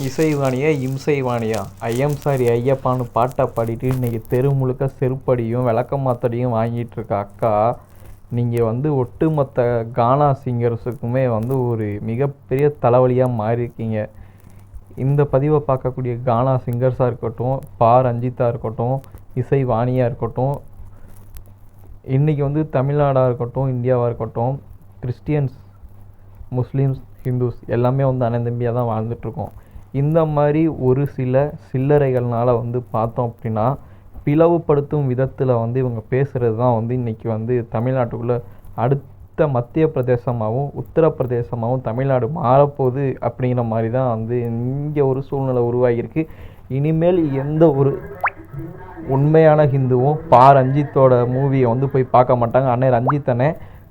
இசைவாணியா இம்சைவாணியா? ஐயம் sorry ஐயப்பான்னு பாட்டை பாடிட்டு இன்றைக்கி தெரு முழுக்க செருப்படியும் விளக்கமாத்தடியும் வாங்கிட்டு இருக்க அக்கா. நீங்கள் வந்து ஒட்டுமொத்த கானா சிங்கர்ஸுக்குமே வந்து ஒரு மிகப்பெரிய தலைவலியாக மாறியிருக்கீங்க. இந்த பதிவை பார்க்கக்கூடிய கானா சிங்கர்ஸாக இருக்கட்டும் பா. ரஞ்சிதா இருக்கட்டும் இசை வாணியாக இருக்கட்டும் இன்றைக்கி வந்து தமிழ்நாடாக இருக்கட்டும் இந்தியாவாக இருக்கட்டும் கிறிஸ்டியன்ஸ் முஸ்லீம்ஸ் ஹிந்துஸ் எல்லாமே வந்து அண்ணன் தம்பியாக தான் வாழ்ந்துட்டுருக்கோம் இந்த மாதிரி ஒரு சில சில்லறைகள்னால் வந்து பார்த்தோம் அப்படின்னா பிளவுபடுத்தும் விதத்தில் வந்து இவங்க பேசுகிறது தான் வந்து இன்றைக்கி வந்து தமிழ்நாட்டுக்குள்ளே அடுத்த மத்திய பிரதேசமாகவும் உத்தரப்பிரதேசமாகவும் தமிழ்நாடு மாறப்போகுது அப்படிங்கிற மாதிரி தான் வந்து இங்கே ஒரு சூழ்நிலை உருவாகியிருக்கு. இனிமேல் எந்த ஒரு உண்மையான ஹிந்துவும் பா ரஞ்சித்தோட மூவியை வந்து போய் பார்க்க மாட்டாங்க. அண்ணே ரஞ்சித் அண்ணே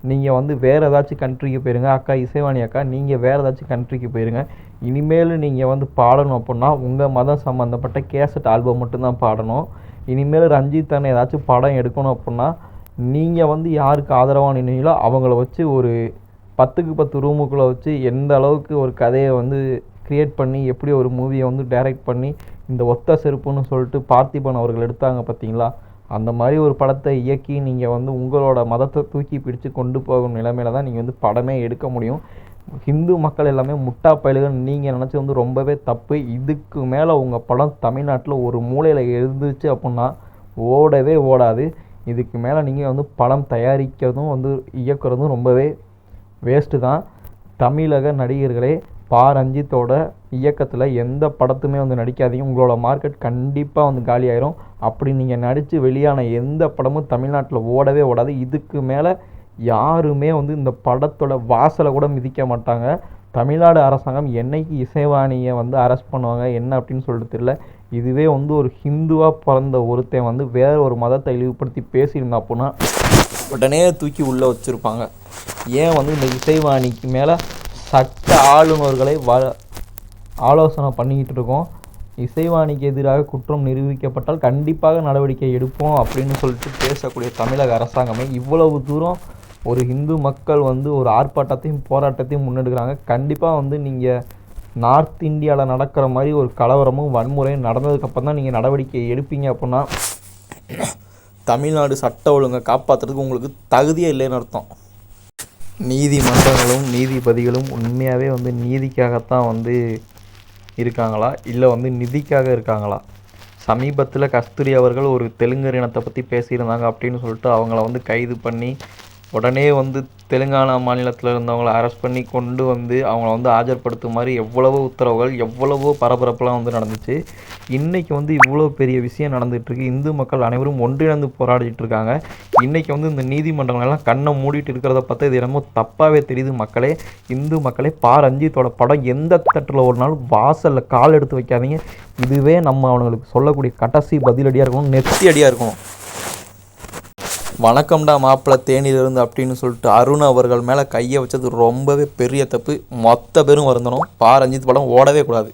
நீங்கள் வந்து வேறு ஏதாச்சும் கண்ட்ரிக்கு போயிருங்க. அக்கா இசைவாணி அக்கா நீங்கள் வேறு ஏதாச்சும் கண்ட்ரிக்கு போயிருங்க. இனிமேல் நீங்கள் வந்து பாடணும் அப்படின்னா உங்கள் மதம் சம்மந்தப்பட்ட கேசட் ஆல்பம் மட்டும்தான் பாடணும். இனிமேல் ரஞ்சித் அண்ணன் ஏதாச்சும் படம் எடுக்கணும் அப்படின்னா நீங்கள் வந்து யாருக்கு ஆதரவாக நின்னீங்களோ அவங்கள வச்சு ஒரு பத்துக்கு பத்து ரூமுக்குள்ளே வச்சு எந்த அளவுக்கு ஒரு கதையை வந்து க்ரியேட் பண்ணி எப்படி ஒரு மூவியை வந்து டைரக்ட் பண்ணி இந்த ஒத்த செருப்புன்னு சொல்லிட்டு பார்த்திபன் அவர்கள் எடுத்தாங்க பார்த்தீங்களா அந்த மாதிரி ஒரு படத்தை இயக்கி நீங்கள் வந்து உங்களோட மதத்தை தூக்கி பிடிச்சு கொண்டு போகும் நிலைமையில தான் நீங்கள் வந்து படமே எடுக்க முடியும். ஹிந்து மக்கள் எல்லாமே முட்டா பயலுகள் நீங்கள் நினச்சி வந்து ரொம்பவே தப்பு. இதுக்கு மேலே உங்கள் படம் தமிழ்நாட்டில் ஒரு மூலையில் எழுந்துச்சு அப்படின்னா ஓடவே ஓடாது. இதுக்கு மேலே நீங்கள் வந்து படம் தயாரிக்கிறதும் வந்து இயக்குறதும் ரொம்பவே வேஸ்ட்டு தான். தமிழக நடிகர்களே பா ரஞ்சித்தோட இயக்கத்தில் எந்த படத்துமே வந்து நடிக்காதீங்க. உங்களோட மார்க்கெட் கண்டிப்பாக வந்து காலியாயிரும். அப்படி நீங்கள் நடித்து வெளியான எந்த படமும் தமிழ்நாட்டில் ஓடவே ஓடாது. இதுக்கு மேலே யாருமே வந்து இந்த படத்தோட வாசலை கூட மிதிக்க மாட்டாங்க. தமிழ்நாடு அரசாங்கம் என்னைக்கு இசைவாணியை வந்து அரெஸ்ட் பண்ணுவாங்க என்ன அப்படின்னு சொல்லிட்டு தெரியல. இதுவே வந்து ஒரு ஹிந்துவாக பிறந்த ஒருத்தன் வந்து வேற ஒரு மதத்தை இழிவுபடுத்தி பேசியிருந்தா அப்படின்னா உடனே தூக்கி உள்ளே வச்சுருப்பாங்க. ஏன் வந்து இந்த இசைவாணிக்கு மேலே சட்ட ஆளுநர்களை வ ஆலோசனை பண்ணிக்கிட்டு இருக்கோம் இசைவாணிக்கு எதிராக குற்றம் நிரூபிக்கப்பட்டால் கண்டிப்பாக நடவடிக்கை எடுப்போம் அப்படின்னு சொல்லிட்டு பேசக்கூடிய தமிழக அரசாங்கமே இவ்வளவு தூரம் ஒரு இந்து மக்கள் வந்து ஒரு ஆர்ப்பாட்டத்தையும் போராட்டத்தையும் முன்னெடுக்கிறாங்க. கண்டிப்பாக வந்து நீங்கள் நார்த் இந்தியாவில் நடக்கிற மாதிரி ஒரு கலவரமும் வன்முறையும் நடந்ததுக்கப்புறம் தான் நீங்கள் நடவடிக்கை எடுப்பீங்க அப்படின்னா தமிழ்நாடு சட்ட ஒழுங்கை காப்பாற்றுறதுக்கு உங்களுக்கு தகுதியே இல்லைன்னு அர்த்தம். நீதிமன்றங்களும் நீதிபதிகளும் உண்மையாகவே வந்து நீதிக்காகத்தான் வந்து இருக்காங்களா? இல்லை வந்து நிதிக்காக இருக்காங்களா? சமீபத்தில் கஸ்தூரி அவர்கள் ஒரு தெலுங்கர் இனத்தை பற்றி பேசியிருந்தாங்க அப்படின்னு சொல்லிட்டு அவங்கள வந்து கைது பண்ணி உடனே வந்து தெலுங்கானா மாநிலத்தில் இருந்தவங்கள அரெஸ்ட் பண்ணி கொண்டு வந்து அவங்கள வந்து ஆஜர்படுத்துமாறு மாதிரி எவ்வளவோ உத்தரவுகள் எவ்வளவோ பரபரப்பெலாம் வந்து நடந்துச்சு. இன்றைக்கி வந்து இவ்வளோ பெரிய விஷயம் நடந்துகிட்ருக்கு இந்து மக்கள் அனைவரும் ஒன்றிணைந்து போராடிட்டு இருக்காங்க. இன்றைக்கி வந்து இந்த நீதிமன்றங்கள் எல்லாம் கண்ணை மூடிட்டு இருக்கிறத பார்த்தா இது என்னமோ தப்பாகவே தெரியுது மக்களே. இந்து மக்களே பா. ரஞ்சித்தோட படம் எந்த தட்டில் ஓடினாலும் வாசலில் கால் எடுத்து வைக்காதீங்க. இதுவே நம்ம அவங்களுக்கு சொல்லக்கூடிய கடைசி பதிலடியாக இருக்கணும் நெத்தி அடியாக இருக்கணும். வணக்கம்டா மாப்பிள்ளை தேனியிலிருந்து அப்படின்னு சொல்லிட்டு அருண் அவர்கள் மேலே கையை வச்சது ரொம்பவே பெரிய தப்பு. மொத்த பேரும் வருந்தணும். பா ரஞ்சித் படம் ஓடவே கூடாது.